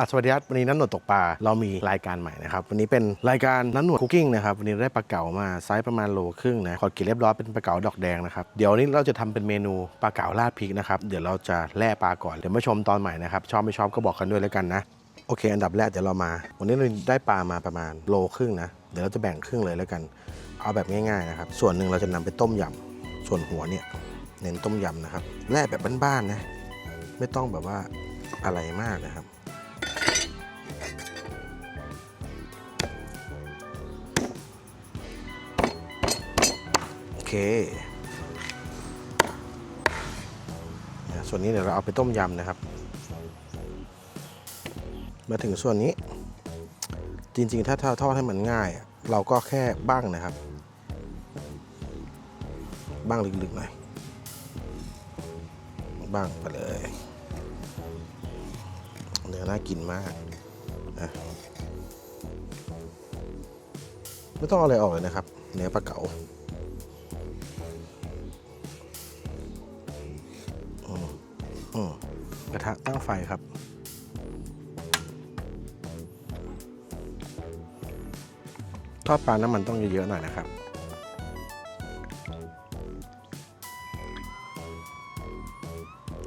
อะสวัสดีครับวันนี้นันหนวดตกปลาเรามีรายการใหม่นะครับวันนี้เป็นรายการนันหนวดคุกกิ้งนะครับวันนี้ได้ปลาเก๋ามาไซส์ประมาณโลครึ่งนะขอดกินเรียบร้อยเป็นปลาเก๋าดอกแดงนะครับเดี๋ยวนี้เราจะทำเป็นเมนูปลาเก๋าราดพริกนะครับเดี๋ยวเราจะแล่ปลาก่อนเดี๋ยวมาชมตอนใหม่นะครับชอบไม่ชอบก็บอกกันด้วยแล้วกันนะโอเค อันดับแรกเดี๋ยวเรามา วันนี้เราได้ปลามาประมาณโลครึ่งนะ เดี๋ยวเราจะแบ่งครึ่งเลยแล้วกัน เอาแบบง่ายๆนะครับ ส่วนหนึ่งเราจะนำไปต้มยำ ส่วนหัวเนี่ยเน้นต้มยำนะครับ แล่แบบบ้านๆนะ ไม่ต้องแบบว่าอะไรมากนะครับ เคส่วนนี้เดี๋ยวเราเอาไปต้มยำนะครับ มาถึงส่วนนี้ จริงๆ ถ้าทอดให้มันง่าย เราก็แค่บ้างนะครับ บ้างลึกๆหน่อย บ้างไปเลยเนื้อน่ากินมากนะไม่ต้องเอาอะไรออกเลยนะครับ เนื้อปลาเก๋า อืมกระทะตั้งไฟครับ ทอดปลาน้ำมันต้องเยอะๆหน่อยนะครับ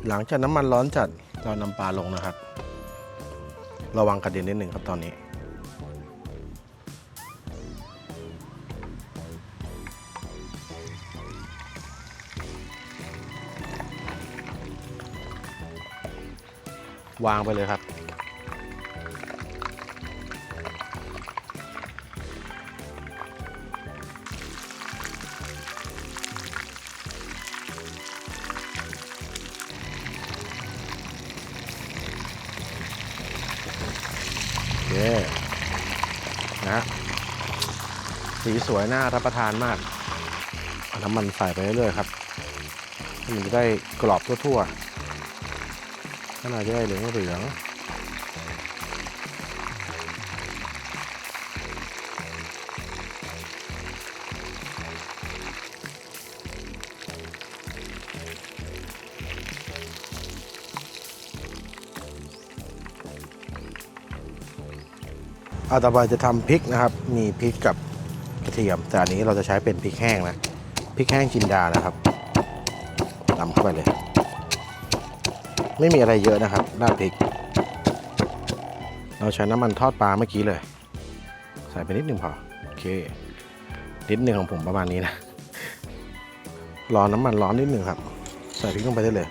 หลังจากน้ำมันร้อนจัดเรานำปลาลงนะครับ ระวังกระเด็นนิดหนึ่งครับตอนนี้ วางไปเลยครับ โอเค นะสีสวยน่ารับประทานมาก เอาน้ำมันใส่ไปเรื่อยๆครับ มันจะได้กรอบทั่วๆ ข้างในจะได้เลืองเหลืองอาต่อไปจะทำพริกนะครับ มีพริกกับกระเทียม แต่อันนี้เราจะใช้เป็นพริกแห้งนะ พริกแห้งจินดานะครับตำเข้าไปเลย ไม่มีอะไรเยอะนะครับราดพริก เราใช้น้ำมันทอดปลาเมื่อกี้เลย ใส่ไปนิดหนึ่งพอ โอเค นิดหนึ่งของผมประมาณนี้นะ รอน้ำมันร้อนนิดหนึ่งครับ ใส่พริกลงไปได้เลย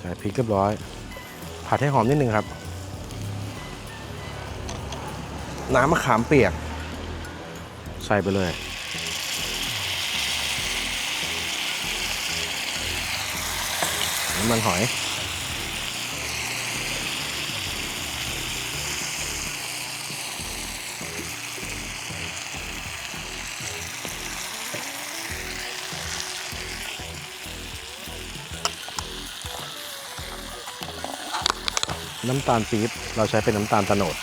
ใส่พริกเรียบร้อย ผัดให้หอมนิดนึงครับ น้ำมะขามเปียก ใส่ไปเลย น้ำมันหอย น้ำตาลปี๊บเราใช้เป็นน้ำตาลตะโนด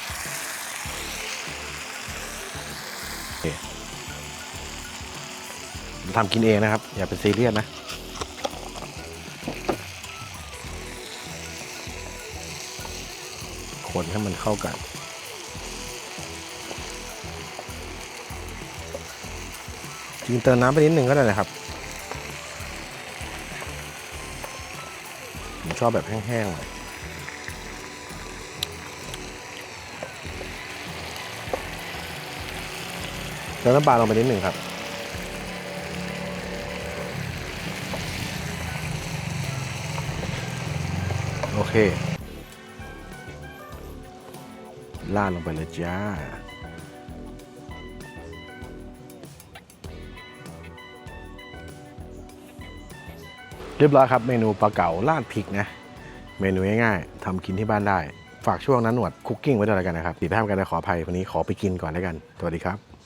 ทำกินเองนะครับ อย่าเป็นซีเรียสนะคนให้มันเข้ากันจริงเติมน้ำไปนิดหนึ่งก็ได้นะครับผมชอบแบบแห้งๆหน่อย ติมน้ำปลาลงไปนิดหนึ่งครับ โอเคลาดลงไปเลยจ้า เรียบร้อยครับเมนูปลาเก๋าราดพริกนะ เมนูง่ายๆทำกินที่บ้านได้ ฝากช่วงนั้นหนวดคุกกิ้งไว้ด้วยแล้วกันนะครับผิดพลาดกันนะขออภัยวันนี้ขอไปกินก่อนแล้วกัน สวัสดีครับ